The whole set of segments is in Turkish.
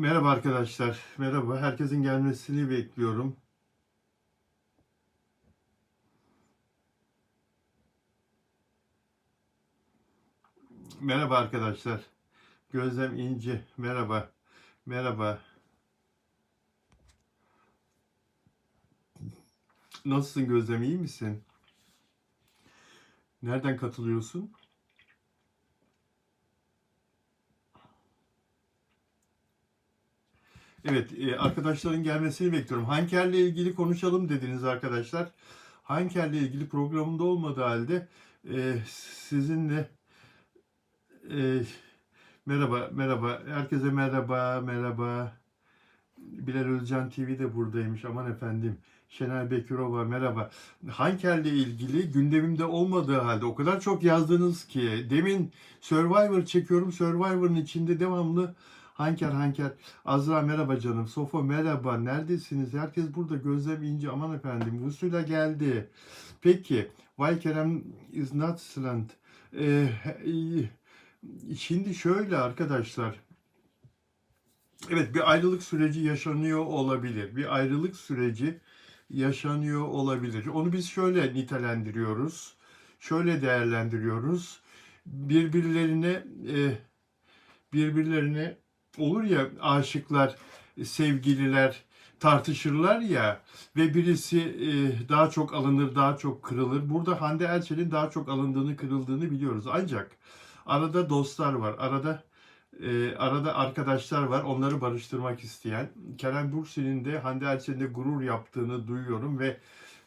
Merhaba arkadaşlar. Merhaba. Herkesin gelmesini bekliyorum. Merhaba arkadaşlar. Gözlem İnci. Merhaba. Merhaba. Nasılsın Gözlem? iyi misin? Nereden katılıyorsun? Evet, e, arkadaşların gelmesini bekliyorum. Hanker'le ilgili konuşalım dediniz arkadaşlar. Hanker'le ilgili programımda olmadığı halde e, sizinle e, merhaba, merhaba, herkese merhaba, merhaba. Bilal Özcan TV de buradaymış, aman efendim. Şener Bekirova merhaba. Hanker'le ilgili gündemimde olmadığı halde o kadar çok yazdınız ki demin Survivor çekiyorum. Survivor'ın içinde devamlı Hanker Hanker. Azra merhaba canım. Sofo merhaba. Neredesiniz? Herkes burada. Gözlem ince. Aman efendim. Vusula geldi. Peki. Why Kerem is not slant. Ee, şimdi şöyle arkadaşlar. Evet bir ayrılık süreci yaşanıyor olabilir. Bir ayrılık süreci yaşanıyor olabilir. Onu biz şöyle nitelendiriyoruz. Şöyle değerlendiriyoruz. Birbirlerine e, birbirlerine olur ya aşıklar, sevgililer tartışırlar ya ve birisi e, daha çok alınır, daha çok kırılır. Burada Hande Erçel'in daha çok alındığını, kırıldığını biliyoruz. Ancak arada dostlar var, arada e, arada arkadaşlar var, onları barıştırmak isteyen. Kerem Bürsin'in de Hande Erçel'in de gurur yaptığını duyuyorum ve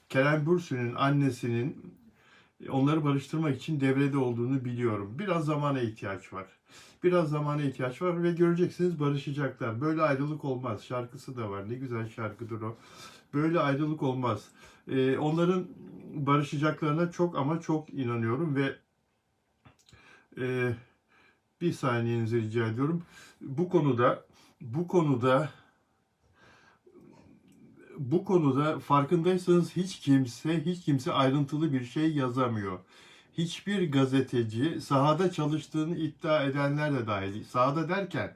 Kerem Bürsin'in annesinin onları barıştırmak için devrede olduğunu biliyorum. Biraz zamana ihtiyaç var. Biraz zamana ihtiyaç var ve göreceksiniz barışacaklar. Böyle ayrılık olmaz. Şarkısı da var. Ne güzel şarkıdır o. Böyle ayrılık olmaz. Ee, onların barışacaklarına çok ama çok inanıyorum ve e, bir saniyenizi rica ediyorum. Bu konuda bu konuda bu konuda farkındaysanız hiç kimse hiç kimse ayrıntılı bir şey yazamıyor. Hiçbir gazeteci sahada çalıştığını iddia edenler de dahil. Sahada derken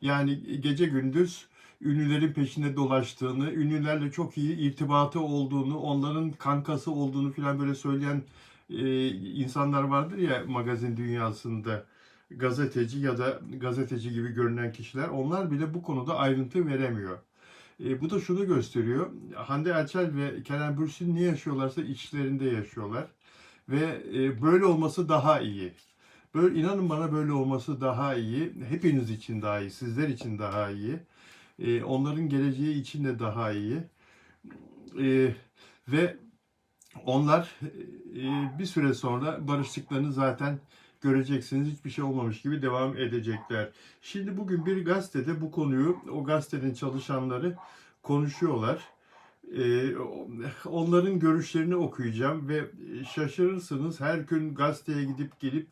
yani gece gündüz ünlülerin peşinde dolaştığını, ünlülerle çok iyi irtibatı olduğunu, onların kankası olduğunu falan böyle söyleyen e, insanlar vardır ya magazin dünyasında gazeteci ya da gazeteci gibi görünen kişiler onlar bile bu konuda ayrıntı veremiyor. E, bu da şunu gösteriyor. Hande Erçel ve Kerem Bürsin ne yaşıyorlarsa içlerinde yaşıyorlar. Ve e, böyle olması daha iyi. Böyle inanın bana böyle olması daha iyi. Hepiniz için daha iyi, sizler için daha iyi. E, onların geleceği için de daha iyi. E, ve onlar bir süre sonra barıştıklarını zaten göreceksiniz. Hiçbir şey olmamış gibi devam edecekler. Şimdi bugün bir gazetede bu konuyu, o gazetenin çalışanları konuşuyorlar. Ee, onların görüşlerini okuyacağım ve şaşırırsınız her gün gazeteye gidip gelip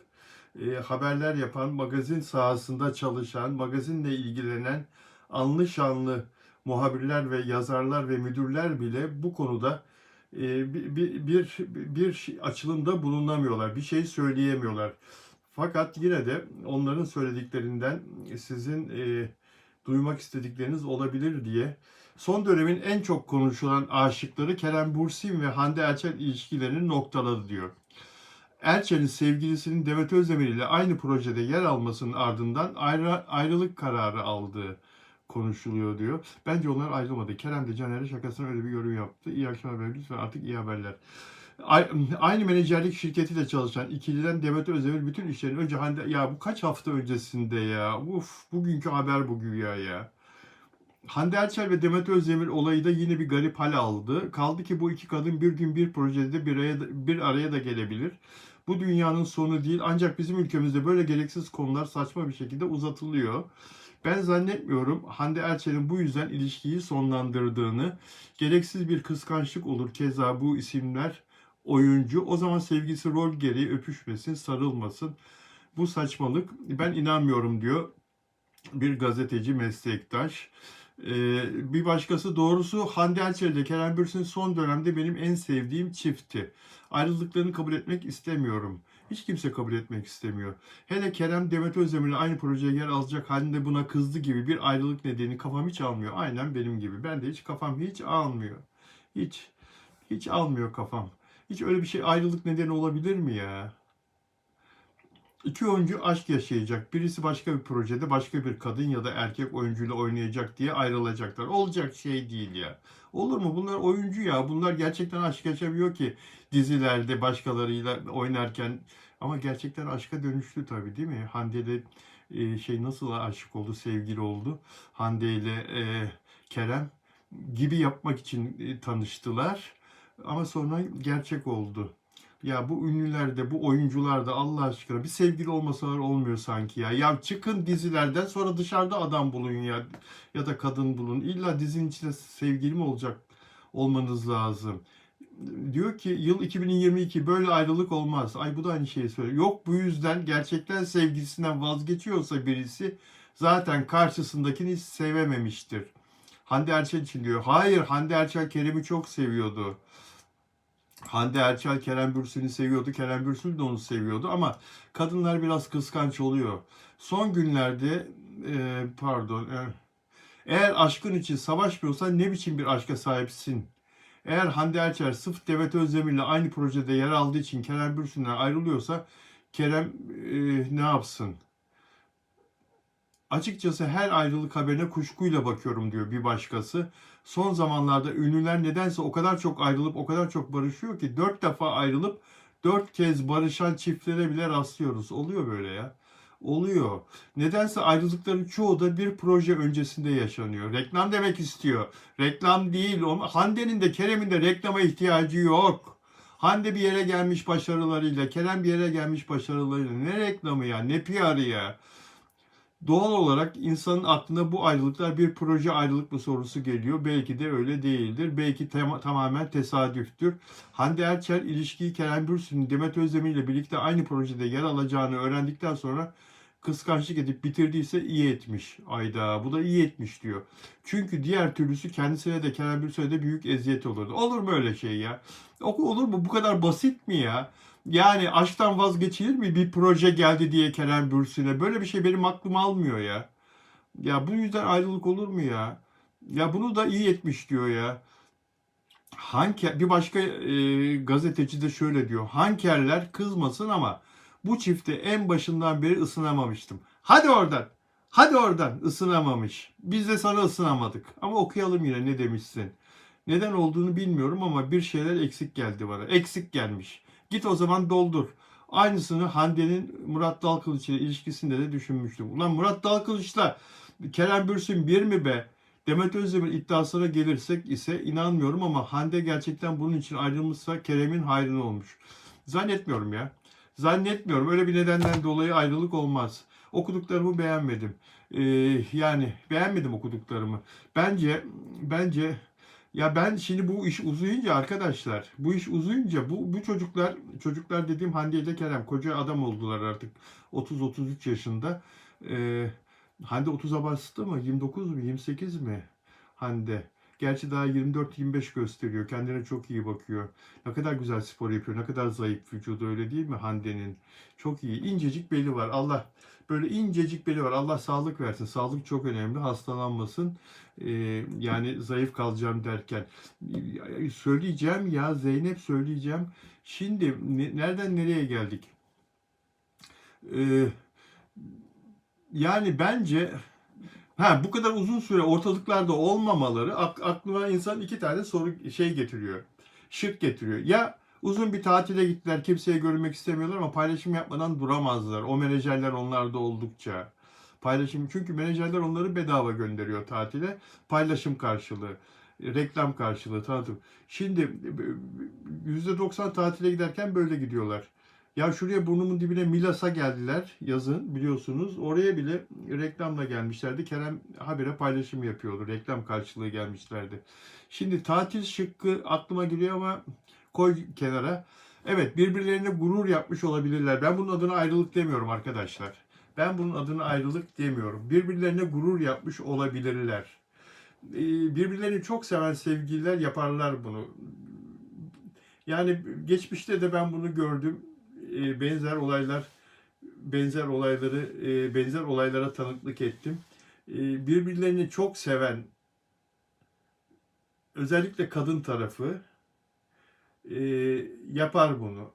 e, haberler yapan, magazin sahasında çalışan, magazinle ilgilenen anlı şanlı muhabirler ve yazarlar ve müdürler bile bu konuda e, bir, bir, bir, bir açılımda bulunamıyorlar, bir şey söyleyemiyorlar. Fakat yine de onların söylediklerinden sizin e, duymak istedikleriniz olabilir diye son dönemin en çok konuşulan aşıkları Kerem Bursin ve Hande Erçel ilişkilerini noktaladı diyor. Erçel'in sevgilisinin Demet Özdemir ile aynı projede yer almasının ardından ayrı, ayrılık kararı aldığı konuşuluyor diyor. Bence onlar ayrılmadı. Kerem de Caner'e şakasına öyle bir yorum yaptı. İyi akşamlar lütfen artık iyi haberler. Aynı menajerlik şirketiyle çalışan ikiliden Demet Özdemir bütün işlerini önce Hande ya bu kaç hafta öncesinde ya uf bugünkü haber bugün ya ya. Hande Erçel ve Demet Özdemir olayı da yine bir garip hal aldı. Kaldı ki bu iki kadın bir gün bir projede bir araya, bir araya da gelebilir. Bu dünyanın sonu değil ancak bizim ülkemizde böyle gereksiz konular saçma bir şekilde uzatılıyor. Ben zannetmiyorum Hande Erçel'in bu yüzden ilişkiyi sonlandırdığını, gereksiz bir kıskançlık olur keza bu isimler oyuncu. O zaman sevgisi rol gereği öpüşmesin, sarılmasın. Bu saçmalık. Ben inanmıyorum diyor bir gazeteci meslektaş. Ee, bir başkası doğrusu Hande Erçel ile Kerem Bürsin son dönemde benim en sevdiğim çiftti. Ayrılıklarını kabul etmek istemiyorum. Hiç kimse kabul etmek istemiyor. Hele Kerem Demet Özdemir'le aynı projeye yer alacak halinde buna kızdı gibi bir ayrılık nedeni kafam hiç almıyor. Aynen benim gibi. Ben de hiç kafam hiç almıyor. Hiç. Hiç almıyor kafam. Hiç öyle bir şey ayrılık nedeni olabilir mi ya? İki oyuncu aşk yaşayacak. Birisi başka bir projede başka bir kadın ya da erkek oyuncuyla oynayacak diye ayrılacaklar. Olacak şey değil ya. Olur mu? Bunlar oyuncu ya. Bunlar gerçekten aşk yaşamıyor ki dizilerde başkalarıyla oynarken. Ama gerçekten aşka dönüştü tabii değil mi? Hande ile e, şey nasıl aşık oldu, sevgili oldu. Hande ile e, Kerem gibi yapmak için e, tanıştılar. Ama sonra gerçek oldu. Ya bu ünlülerde, bu oyuncularda Allah aşkına bir sevgili olmasalar olmuyor sanki ya. Ya çıkın dizilerden sonra dışarıda adam bulun ya ya da kadın bulun. İlla dizinin içinde sevgili mi olacak olmanız lazım. Diyor ki yıl 2022 böyle ayrılık olmaz. Ay bu da aynı şeyi söylüyor. Yok bu yüzden gerçekten sevgilisinden vazgeçiyorsa birisi zaten karşısındakini sevememiştir. Hande Erçel için diyor. Hayır Hande Erçel Kerem'i çok seviyordu. Hande Erçel Kerem Bürsin'i seviyordu. Kerem Bürsin de onu seviyordu ama kadınlar biraz kıskanç oluyor. Son günlerde e, pardon e, eğer aşkın için savaşmıyorsan ne biçim bir aşka sahipsin? Eğer Hande Erçel sırf Demet Özdemir'le aynı projede yer aldığı için Kerem Bürsin'den ayrılıyorsa Kerem e, ne yapsın? Açıkçası her ayrılık haberine kuşkuyla bakıyorum diyor bir başkası. Son zamanlarda ünlüler nedense o kadar çok ayrılıp o kadar çok barışıyor ki dört defa ayrılıp dört kez barışan çiftlere bile rastlıyoruz. Oluyor böyle ya. Oluyor. Nedense ayrılıkların çoğu da bir proje öncesinde yaşanıyor. Reklam demek istiyor. Reklam değil. Hande'nin de Kerem'in de reklama ihtiyacı yok. Hande bir yere gelmiş başarılarıyla, Kerem bir yere gelmiş başarılarıyla. Ne reklamı ya, ne PR'ı ya. Doğal olarak insanın aklına bu ayrılıklar bir proje ayrılık mı sorusu geliyor. Belki de öyle değildir. Belki tema- tamamen tesadüftür. Hande Erçel ilişkiyi Kerem Bürsin'in Demet Özdemir ile birlikte aynı projede yer alacağını öğrendikten sonra kıskançlık edip bitirdiyse iyi etmiş. Ayda bu da iyi etmiş diyor. Çünkü diğer türlüsü kendisine de Kerem Bürsin'e de büyük eziyet olurdu. Olur mu öyle şey ya? Olur mu? Bu kadar basit mi ya? Yani aşktan vazgeçilir mi? Bir proje geldi diye Kerem Bürsin'e. Böyle bir şey benim aklım almıyor ya. Ya bu yüzden ayrılık olur mu ya? Ya bunu da iyi etmiş diyor ya. Hanker, bir başka e, gazeteci de şöyle diyor. Hankerler kızmasın ama bu çifte en başından beri ısınamamıştım. Hadi oradan. Hadi oradan ısınamamış. Biz de sana ısınamadık. Ama okuyalım yine ne demişsin. Neden olduğunu bilmiyorum ama bir şeyler eksik geldi bana. Eksik gelmiş. Git o zaman doldur. Aynısını Hande'nin Murat Dalkılıç ile ilişkisinde de düşünmüştüm. Ulan Murat Dalkılıç'la Kerem Bürsin bir mi be? Demet Özdemir iddiasına gelirsek ise inanmıyorum ama Hande gerçekten bunun için ayrılmışsa Kerem'in hayrına olmuş. Zannetmiyorum ya. Zannetmiyorum. Öyle bir nedenden dolayı ayrılık olmaz. Okuduklarımı beğenmedim. Ee, yani beğenmedim okuduklarımı. Bence bence ya ben şimdi bu iş uzayınca arkadaşlar, bu iş uzayınca bu bu çocuklar, çocuklar dediğim Hande ile Kerem koca adam oldular artık 30-33 yaşında. Ee, Hande 30'a bastı mı? 29 mu? 28 mi? Hande. Gerçi daha 24-25 gösteriyor. Kendine çok iyi bakıyor. Ne kadar güzel spor yapıyor. Ne kadar zayıf vücudu öyle değil mi Hande'nin? Çok iyi. İncecik beli var. Allah böyle incecik beli var. Allah sağlık versin. Sağlık çok önemli. Hastalanmasın. Ee, yani zayıf kalacağım derken. Ee, Söyleyeceğim ya Zeynep söyleyeceğim. Şimdi ne- nereden nereye geldik? Ee, yani bence ha bu kadar uzun süre ortalıklarda olmamaları ak- aklıma insan iki tane soru şey getiriyor. Şık getiriyor. Ya uzun bir tatile gittiler kimseye görünmek istemiyorlar ama paylaşım yapmadan duramazlar. O menajerler onlarda oldukça. Paylaşım çünkü menajerler onları bedava gönderiyor tatile. Paylaşım karşılığı, reklam karşılığı, tanıtım. Şimdi %90 tatile giderken böyle gidiyorlar. Ya şuraya burnumun dibine Milas'a geldiler yazın biliyorsunuz. Oraya bile reklamla gelmişlerdi. Kerem habire paylaşım yapıyordu. Reklam karşılığı gelmişlerdi. Şimdi tatil şıkkı aklıma geliyor ama koy kenara. Evet birbirlerine gurur yapmış olabilirler. Ben bunun adına ayrılık demiyorum arkadaşlar. Ben bunun adına ayrılık demiyorum. Birbirlerine gurur yapmış olabilirler. Ee, Birbirlerini çok seven sevgililer yaparlar bunu. Yani geçmişte de ben bunu gördüm. E, benzer olaylar benzer olayları e, benzer olaylara tanıklık ettim. E, birbirlerini çok seven özellikle kadın tarafı yapar bunu.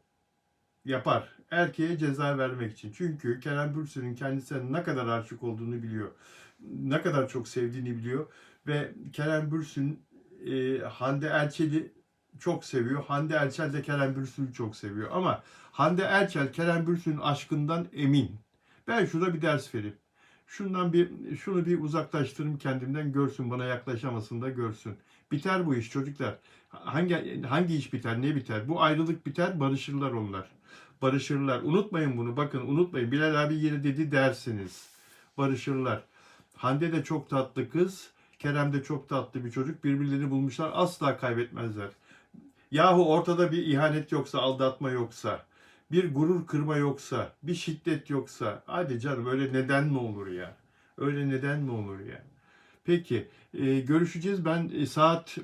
Yapar. Erkeğe ceza vermek için. Çünkü Kerem Bürsin'in kendisine ne kadar aşık olduğunu biliyor. Ne kadar çok sevdiğini biliyor. Ve Kerem Bürsin Hande Erçel'i çok seviyor. Hande Erçel de Kerem Bürsin'i çok seviyor. Ama Hande Erçel Kerem Bürsin'in aşkından emin. Ben şurada bir ders vereyim. Şundan bir şunu bir uzaklaştırayım kendimden görsün bana yaklaşamasın da görsün. Biter bu iş çocuklar. Hangi hangi iş biter? Ne biter? Bu ayrılık biter, barışırlar onlar. Barışırlar. Unutmayın bunu. Bakın unutmayın. Bilal abi yeri dedi dersiniz. Barışırlar. Hande de çok tatlı kız. Kerem de çok tatlı bir çocuk. Birbirlerini bulmuşlar. Asla kaybetmezler. Yahu ortada bir ihanet yoksa, aldatma yoksa, bir gurur kırma yoksa, bir şiddet yoksa, hadi canım öyle neden mi olur ya? Öyle neden mi olur ya? Peki, e, görüşeceğiz. Ben e, saat e,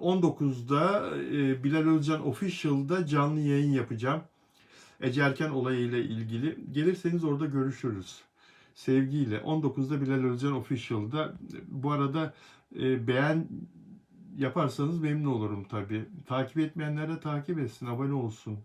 19'da e, Bilal Özcan Official'da canlı yayın yapacağım. Ece Erken olayıyla ilgili. Gelirseniz orada görüşürüz. Sevgiyle. 19'da Bilal Özcan Official'da. Bu arada e, beğen yaparsanız memnun olurum tabii. Takip etmeyenler de takip etsin, abone olsun.